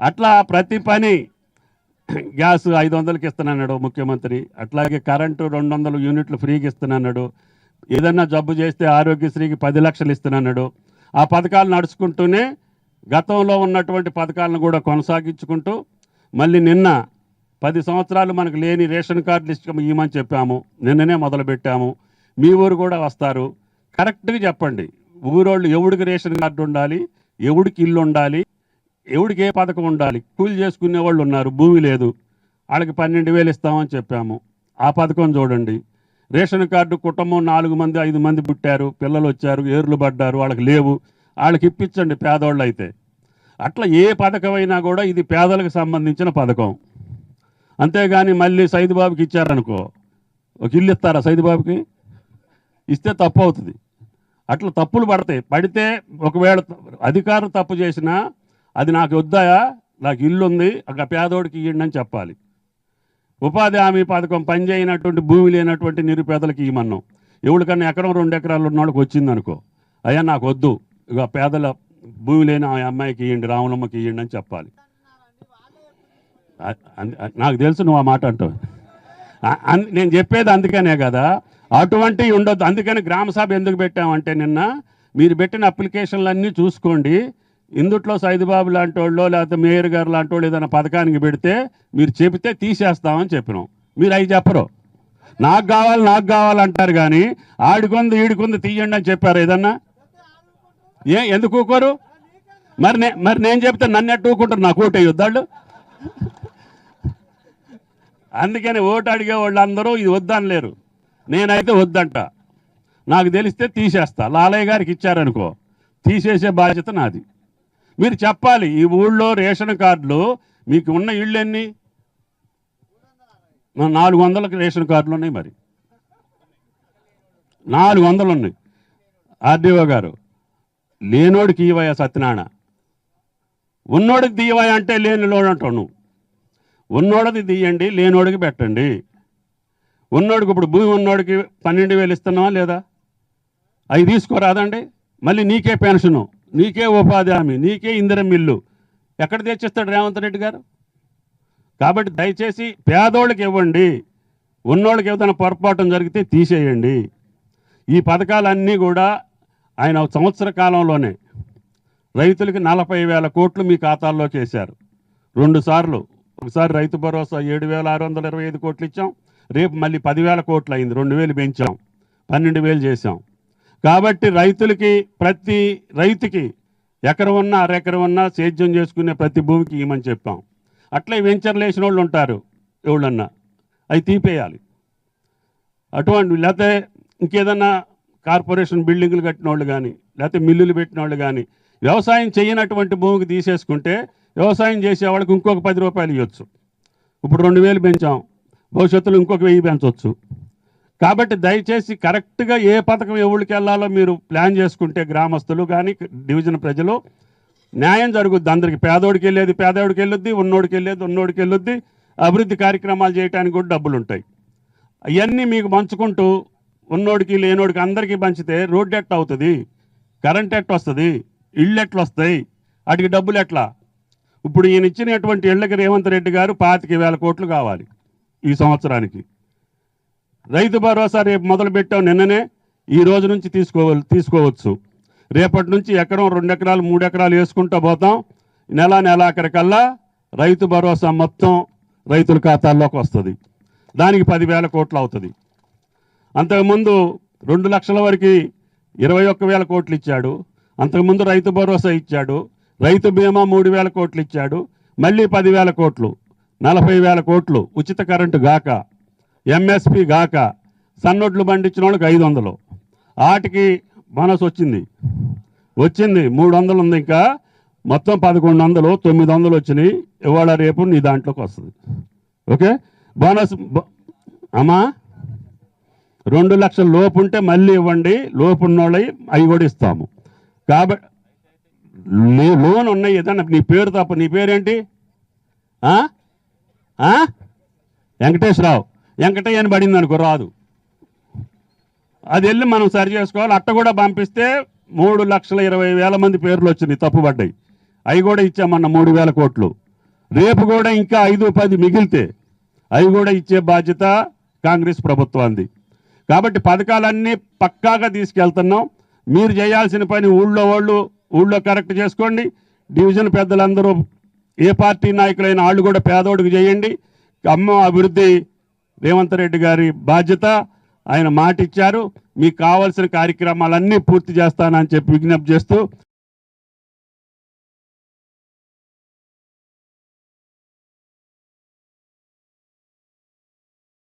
అట్లా ప్రతి పని గ్యాస్ ఐదు వందలకి ఇస్తున్నాడు ముఖ్యమంత్రి. అట్లాగే కరెంటు రెండు వందల యూనిట్లు ఫ్రీగా ఇస్తున్నాడు. ఏదన్నా జబ్బు చేస్తే ఆరోగ్యశ్రీకి పది లక్షలు ఇస్తున్నాడు. ఆ పథకాలు నడుచుకుంటూనే గతంలో ఉన్నటువంటి పథకాలను కూడా కొనసాగించుకుంటూ మళ్ళీ నిన్న పది సంవత్సరాలు మనకు లేని రేషన్ కార్డు ఇష్టం ఇవ్వమని చెప్పాము. నిన్ననే మొదలుపెట్టాము. మీ ఊరు కూడా వస్తారు. కరెక్ట్గా చెప్పండి. ఊరోళ్ళు ఎవడికి రేషన్ కార్డు ఉండాలి ఎవడికి ఇల్లు ఉండాలి ఎవడికి ఏ పథకం ఉండాలి? కూలి చేసుకునే వాళ్ళు ఉన్నారు భూమి లేదు. వాళ్ళకి పన్నెండు వేలు ఇస్తామని చెప్పాము. ఆ పథకం చూడండి. రేషన్ కార్డు కుటుంబం నాలుగు మంది ఐదు మంది పుట్టారు పిల్లలు వచ్చారు ఏర్లు పడ్డారు వాళ్ళకి లేవు. వాళ్ళకి ఇప్పించండి పేదోళ్ళు అయితే. అట్లా ఏ పథకం అయినా కూడా ఇది పేదలకు సంబంధించిన పథకం. అంతేగాని మళ్ళీ సైదుబాబుకి ఇచ్చారనుకో ఒక ఇల్లు ఇస్తారా సైదుబాబుకి? ఇస్తే తప్పు అవుతుంది. అట్లా తప్పులు పడతాయి. పడితే ఒకవేళ అధికారం తప్పు చేసినా అది నాకు వద్దాయా? నాకు ఇల్లు ఉంది ఒక పేదోడికి ఇవ్వండి అని చెప్పాలి. ఉపాధి హామీ పథకం పనిచేయనటువంటి భూమి లేనటువంటి నిరుపేదలకు ఇవ్వమన్నాం. ఎవరికన్నా ఎకరం రెండు ఎకరాలు ఉన్న వాళ్ళకి అయ్యా నాకు వద్దు ఇక పేదల భూమి లేని ఆ అమ్మాయికి ఇవ్వండి రాములమ్మకి ఇవ్వండి అని చెప్పాలి. అ- నాకు తెలుసు నువ్వు ఆ మాట అంటావు. అన్- నేను చెప్పేది అందుకనే కదా అటువంటివి ఉండొద్దు. అందుకని గ్రామ సభ ఎందుకు పెట్టామంటే నిన్న మీరు పెట్టిన అప్లికేషన్లన్నీ చూసుకోండి. ఇందుట్లో సైదుబాబు లాంటి వాళ్ళు లేకపోతే మేయర్ గారు లాంటి వాళ్ళు ఏదైనా పథకానికి పెడితే మీరు చెబితే తీసేస్తామని చెప్పినాం. మీరు అవి చెప్పరు. నాకు కావాలి నాకు కావాలంటారు కానీ ఆడికొంది ఈడికొంది తీయండి అని చెప్పారు ఏదన్నా? ఏ ఎందుకు ఊకోరు? మరి నే మరి నేను చెప్తే నన్ను ఎట్టు ఊకుంటారు? నాకు ఓటు అయ్యొద్దాళ్ళు అందుకని ఓటు అడిగే వాళ్ళందరూ ఇది వద్దనలేరు నేనైతే వద్దంట. నాకు తెలిస్తే తీసేస్తా. లాలయ్య గారికి ఇచ్చారనుకో. తీసేసే బాధ్యత నాది. మీరు చెప్పాలి ఈ ఊళ్ళో రేషన్ కార్డులు మీకు ఉన్న ఇళ్ళు ఎన్ని నాలుగు వందలకి రేషన్ కార్డులు ఉన్నాయి మరి. నాలుగు వందలు ఉన్నాయి. ఆర్డీఓ గారు లేనోడికి ఇవయ్య సత్యనారాయణ. ఉన్నోడికి తీయవయ్య అంటే లేని అంటావు నువ్వు. ఉన్నోడది తీయండి లేనోడికి పెట్టండి. ఉన్నోడికి ఇప్పుడు భూమి ఉన్నోడికి పన్నెండు వేలు ఇస్తున్నావా లేదా? అవి తీసుకోరాదండి. మళ్ళీ నీకే పెన్షను నీకే ఉపాధి హామీ నీకే ఇందిరం ఇల్లు. ఎక్కడ తెచ్చిస్తాడు రేవంత్ రెడ్డి గారు? కాబట్టి దయచేసి పేదోళ్ళకి ఇవ్వండి. ఉన్నోళ్ళకి ఏదైనా పొరపాటు జరిగితే తీసేయండి. ఈ పథకాలన్నీ కూడా ఆయన సంవత్సర కాలంలోనే రైతులకి నలభై వేల కోట్లు మీ ఖాతాల్లోకి వేశారు. రెండుసార్లు ఒకసారి రైతు భరోసా ఏడు వేల ఆరు వందల ఇరవై ఐదు కోట్లు ఇచ్చాం. రేపు మళ్ళీ పదివేల కోట్లు అయింది రెండు వేలు పెంచాం పన్నెండు వేలు చేసాం కాబట్టి రైతులకి ప్రతి రైతుకి ఎకరం ఉన్నా అరెకరం ఉన్నా సేద్యం చేసుకునే ప్రతి భూమికి ఇవ్వమని చెప్పాం. అట్లే వెంచర్లు వేసిన వాళ్ళు ఉంటారు ఎవళ్ళన్నా. అవి తీపేయాలి. అటువంటి లేకపోతే ఇంకేదన్నా కార్పొరేషన్ బిల్డింగులు కట్టిన వాళ్ళు కానీ లేకపోతే మిల్లులు పెట్టిన వాళ్ళు కానీ వ్యవసాయం చేయనటువంటి భూమికి తీసేసుకుంటే వ్యవసాయం చేసే వాళ్ళకి ఇంకొక పది రూపాయలు ఇవ్వచ్చు. ఇప్పుడు రెండు వేలు పెంచాం భవిష్యత్తులో ఇంకొక వెయ్యి పెంచవచ్చు కాబట్టి దయచేసి కరెక్ట్గా ఏ పథకం ఎవరికి వెళ్ళాలో మీరు ప్లాన్ చేసుకుంటే గ్రామస్తులు కానీ డివిజన్ ప్రజలు న్యాయం జరుగుద్ది. అందరికి పేదోడికి వెళ్ళేది పేదోడికి వెళ్ళొద్ది ఉన్నోడికి వెళ్ళేది ఉన్నోడికి వెళ్ళొద్ది. అభివృద్ధి కార్యక్రమాలు చేయడానికి కూడా డబ్బులు ఉంటాయి అవన్నీ మీకు పంచుకుంటూ ఉన్నోడికి లేనోడికి అందరికీ పంచితే రోడ్డు ఎట్లా అవుతుంది కరెంట్ ఎట్ట వస్తుంది ఇళ్ళు ఎట్లా వస్తాయి వాటికి డబ్బులు ఎట్లా? ఇప్పుడు ఈయన ఇచ్చినటువంటి ఇళ్ళకి రేవంత్ రెడ్డి గారు పాతిక వేల కోట్లు కావాలి. ఈ సంవత్సరానికి. రైతు భరోసా రేపు మొదలుపెట్టాం నిన్ననే ఈ రోజు నుంచి తీసుకో తీసుకోవచ్చు. రేపటి నుంచి ఎకరం రెండు ఎకరాలు మూడు ఎకరాలు వేసుకుంటూ పోతాం. నెల నెలాఖరికల్లా రైతు భరోసా మొత్తం రైతుల ఖాతాల్లోకి వస్తుంది. దానికి పదివేల కోట్లు అవుతుంది. అంతకుముందు రెండు లక్షల వరకు ఇరవై ఒక్క వేల కోట్లు ఇచ్చాడు. అంతకుముందు రైతు భరోసా ఇచ్చాడు. రైతు బీమా మూడు వేల కోట్లు ఇచ్చాడు. మళ్ళీ పదివేల కోట్లు. నలభై వేల కోట్లు ఉచిత కరెంటు గాక ఎంఎస్పి గాక సన్నొడ్లు పండించిన వాళ్ళకి ఐదు వందలు ఆటికి బోనస్ వచ్చింది. వచ్చింది మూడు వందలు ఉంది ఇంకా. మొత్తం పదకొండు వందలు తొమ్మిది వందలు వచ్చినాయి. ఇవాళ రేపు నీ దాంట్లోకి వస్తుంది. ఓకే? బోనస్ అమ్మా? రెండు లక్షల లోపు ఉంటే మళ్ళీ ఇవ్వండి. లోపు ఉన్నోళ్ళవి అవి కూడా ఇస్తాము. కాబట్టి లోన్ ఉన్నాయి ఏదన్నా? నీ పేరు తప్ప. నీ పేరేంటి? ఆ? వెంకటేశ్వరరావు. వెంకటయ్య అని పడింది అనుకో రాదు. అది వెళ్ళి మనం సరి చేసుకోవాలి. అట్ట కూడా పంపిస్తే మూడు లక్షల ఇరవై వేల మంది పేర్లు వచ్చినాయి తప్పుపడ్డాయి. అవి కూడా ఇచ్చామన్న మూడు వేల కోట్లు. రేపు కూడా ఇంకా ఐదు పది మిగిలితే అవి కూడా ఇచ్చే బాధ్యత కాంగ్రెస్ ప్రభుత్వాన్ని కాబట్టి పథకాలన్నీ పక్కాగా తీసుకెళ్తున్నాం. మీరు చేయాల్సిన పని ఊళ్ళో వాళ్ళు ఊళ్ళో కరెక్ట్ చేసుకోండి. డివిజన్ పెద్దలందరూ ఏ పార్టీ నాయకులైన వాళ్ళు కూడా పేదోడికి చేయండి. అమ్మ అభివృద్ధి రేవంత్ రెడ్డి గారి బాధ్యత. ఆయన మాట ఇచ్చారు మీకు కావాల్సిన కార్యక్రమాలన్నీ పూర్తి చేస్తానని చెప్పి విజ్ఞప్తి చేస్తూ